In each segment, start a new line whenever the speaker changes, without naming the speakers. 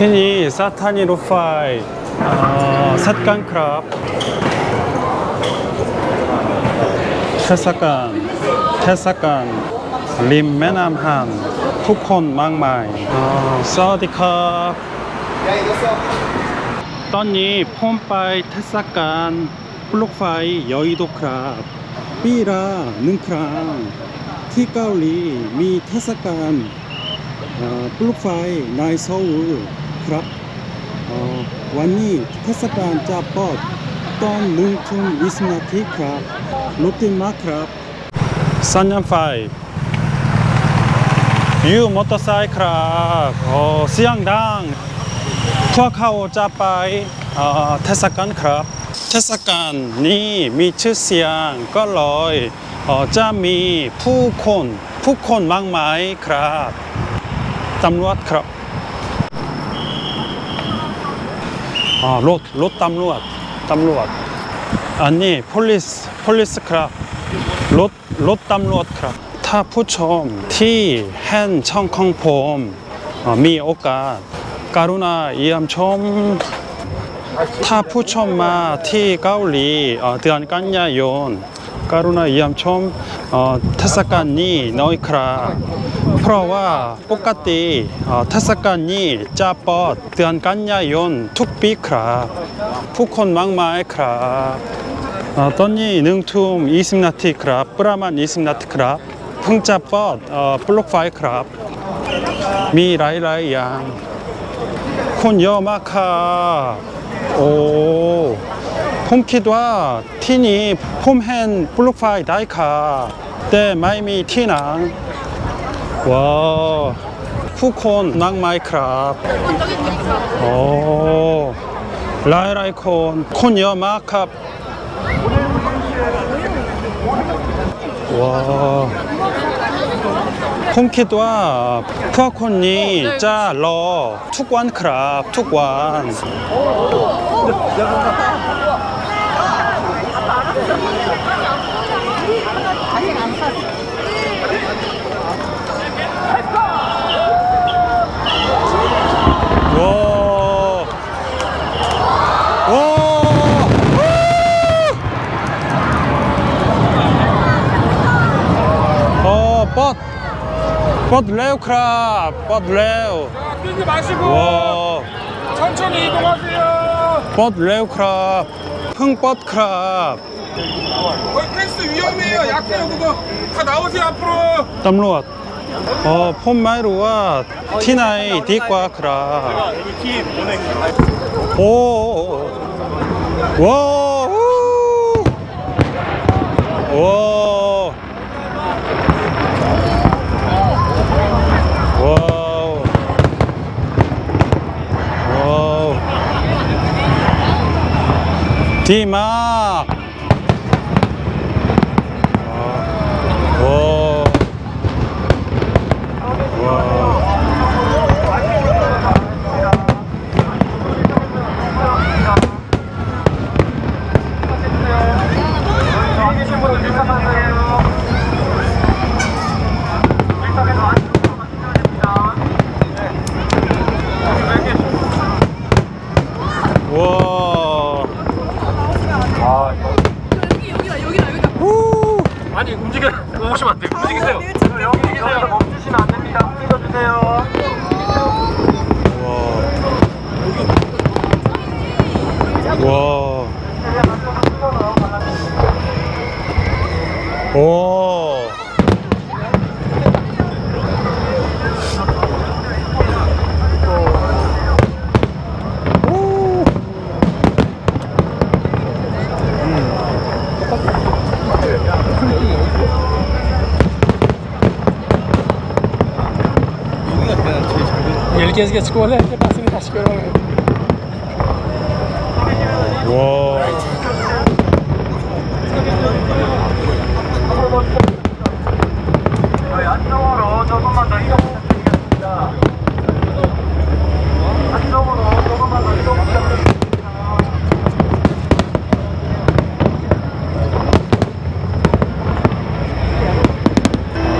ที่นี่สถานีรถไฟเอ่อสัดกันครับเทศกาลเทศกาลริมแม่น้ำฮันผู้คนมากมายสวัสดีครับตอนนี้ผมไปเทศกาลปลุกไฟยอยโดครับปีละหนึ่งครั้งที่เกาหลีมีเทศกาลเอ่อปลุกไฟในโซล ครับ วันนี้เทศกาลจะเปิดตอนหนึ่งถึงยี่สิบนาทีครับรถติดมากครับ สัญญาณไฟยูมอเตอร์ไซค์ครับโอ้เสียงดังพวกเขาจะไปเทศกาลครับ เทศกาลนี้มีชื่อเสียงก็เลยเอ่อจะมีผู้คนผู้คนมากมายครับตำรวจครับ 아, 롯, 롯 담루앗, 담루앗. 아니, 폴리스, 폴리스 크랍. 롯, 롯 담루앗 크랍. 타 푸첨, 티, 헨, 청컹폼, 어, 미, 오까, 까루나, 이암첨, 타 푸첨마, 티, 가울리, 어, 드안 깐냐, 욘. 까루나, 이암첨, 어, 테사깐니, 너이크라. 프로와 똑같이 어, 타사간이 짜뻗 드한간야온 툭비크라 푸콘 망마에크라 어, 떠니 능툼 이십나티크라 뿌라만 이십나티크라 풍짜뻗 어, 블록파이크라 미라이라이양 콘여마카 오 폼키도아 티니 폼헨 블록파이 다이카 때 마이미 티낭 와. 푸콘 낙마이크랍. 오 어. 라이라이콘. 콘여 마캅. 와. 콩키도와 푸아 콘니 짜러. 투관 크랍. 투관 아직 안 샀어 뻗레오 크랍. 뭐 뻗레오 자,
뛰지 마시고
와.
천천히 이동하세요.
뭐 뻗레오 크랍. 흥뻗 크랍.
거의 패스 위험해요. 약해요 그거. 다 나오세요 앞으로.
땀로왓 어 폼마이로와
티나이 디과 크랍.
오와 와.
디마
와.
와. 계신 분들 일단 하세요. 드리겠습니다.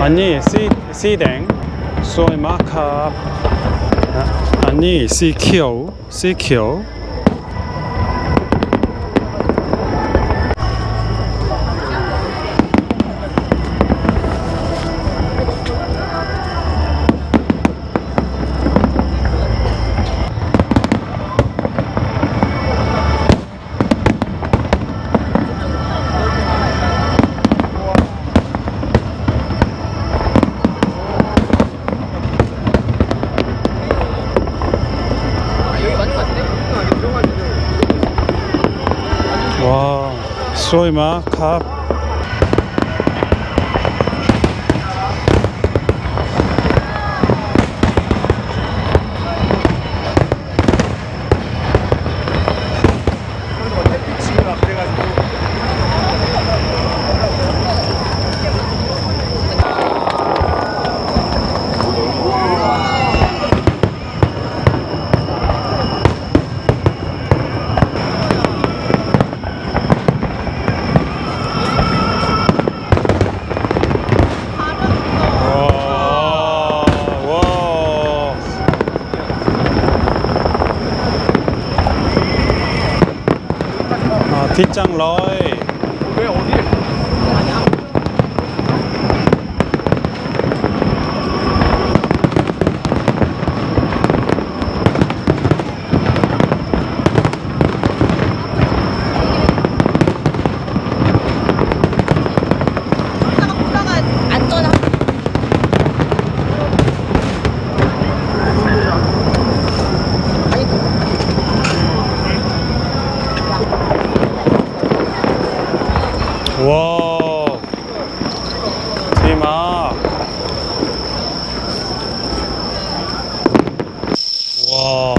아니, 시, 시댕, 소이 마카, 아, 아니 시키오 스로이 아, 뒷장 러이.
왜 어디?
안전하.
와. 대박. 와.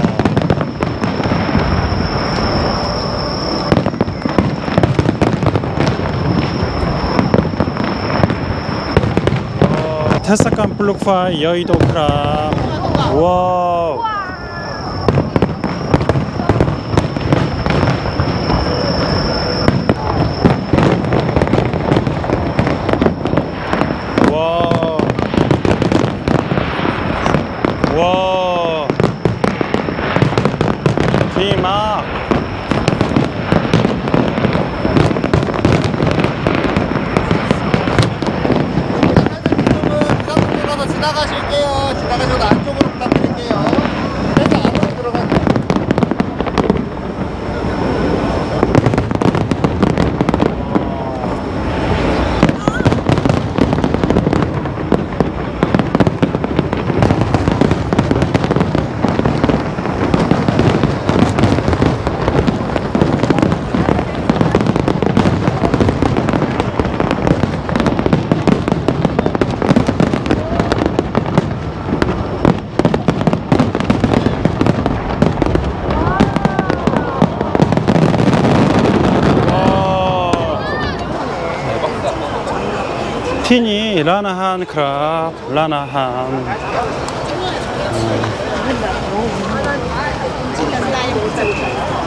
어, 테스칸 블록파이 여의도 크람. 와. 와. 와. 대박.
부산으로 지나가실게요. 지나가셔서 안쪽으로 부탁드릴게요. 그래서 안으로 들어가세요.
티니 라나한 크랍 라나한.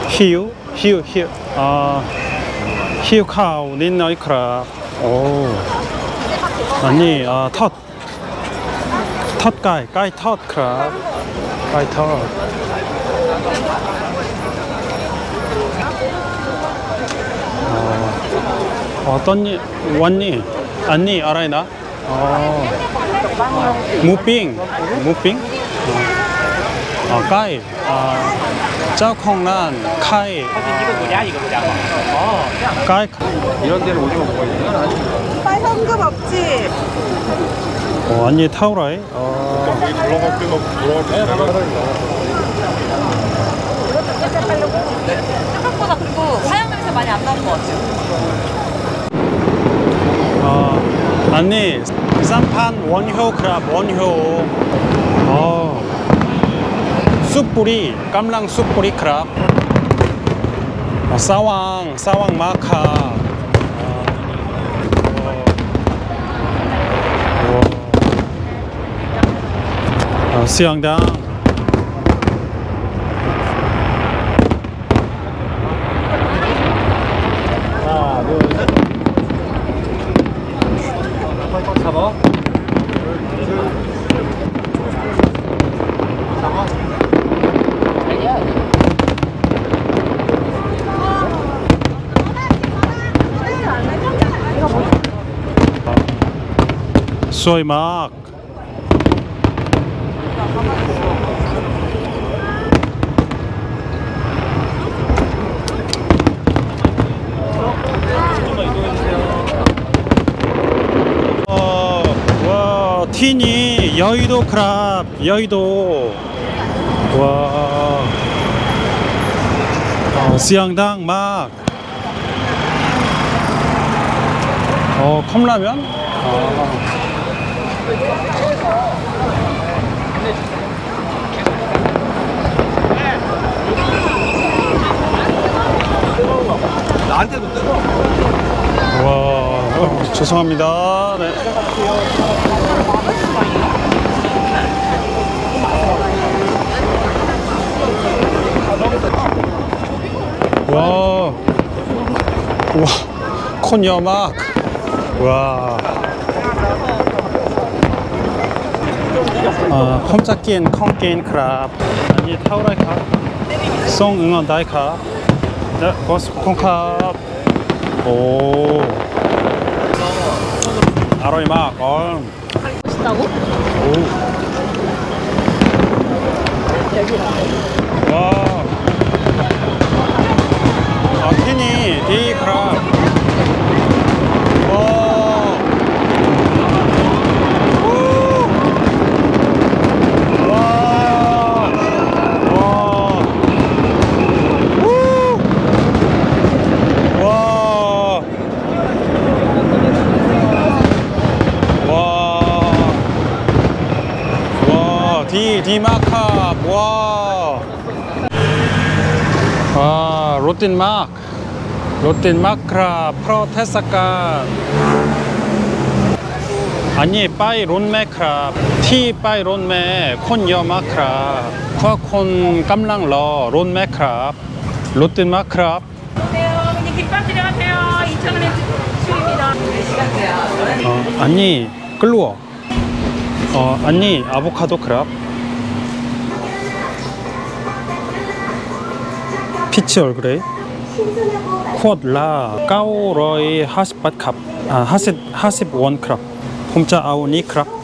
히유 히유 히유. 아 히유 카우 닌너이 크랍. 오. 아니 아텄. 텄 가이 가이 텄 크랍. 가이 텄. 어떤 니 왔니? 아니 아라이나 어. 무빙, 무빙. 어, 까이. 아, 짜콩란 아, 카이. 까이. 어.
이런 데를 오징어 먹어야 되는
빨 현금 없지?
어, 언니 타오라이. 어.
돌아갈 때가 돌아갈 때 내가
생각보다 그리고 화양냄새 많이 안 나는 것 같아요.
어, 언니 쌈판 원효 크랍 원효 어, 숯불이 깜랑 숯불이 크랍 어, 사왕 사왕 마카 어, 어, 어, 수영장 있어 막 어, 와 티니 여의도 크랍 여의도 와 어, 수영장 막 어, 컵라면? 아.
나한테도 뜨거.
와, 어, 죄송합니다. 네. 와, 와, 콘 여막. 와. 아, 컴짝긴 콩긴 크랍. 아니 타오라이카. 송 응원 다이카. 네, 버스 콩캅. 오. 아로이 막. 어.
멋있다고?
오. 와. 아, 캔이 이 크랍. 와. 오. 와. 와. 우. 와. 와. 와, 디, 디마카, 와. 아, 롯딘마크. 롯딘마크라, 프로테사칸. 아니, 빠이 론메크라, 티 빠이 론메, 콘여마크라, 쿠아콘 깜랑러, 론메크라, 롯딘마크라.
네, 어머니 김밥 드려가세요. 2,000원에 줄입니다.
어, 아니, 끌루어. 어, 아니, 아보카도 크랍. 피치 얼그레이. 쿼드라 까오러이 하십밭 컵. 아, 하십, 하십 원 크랍. 홈자 아우니 크랍.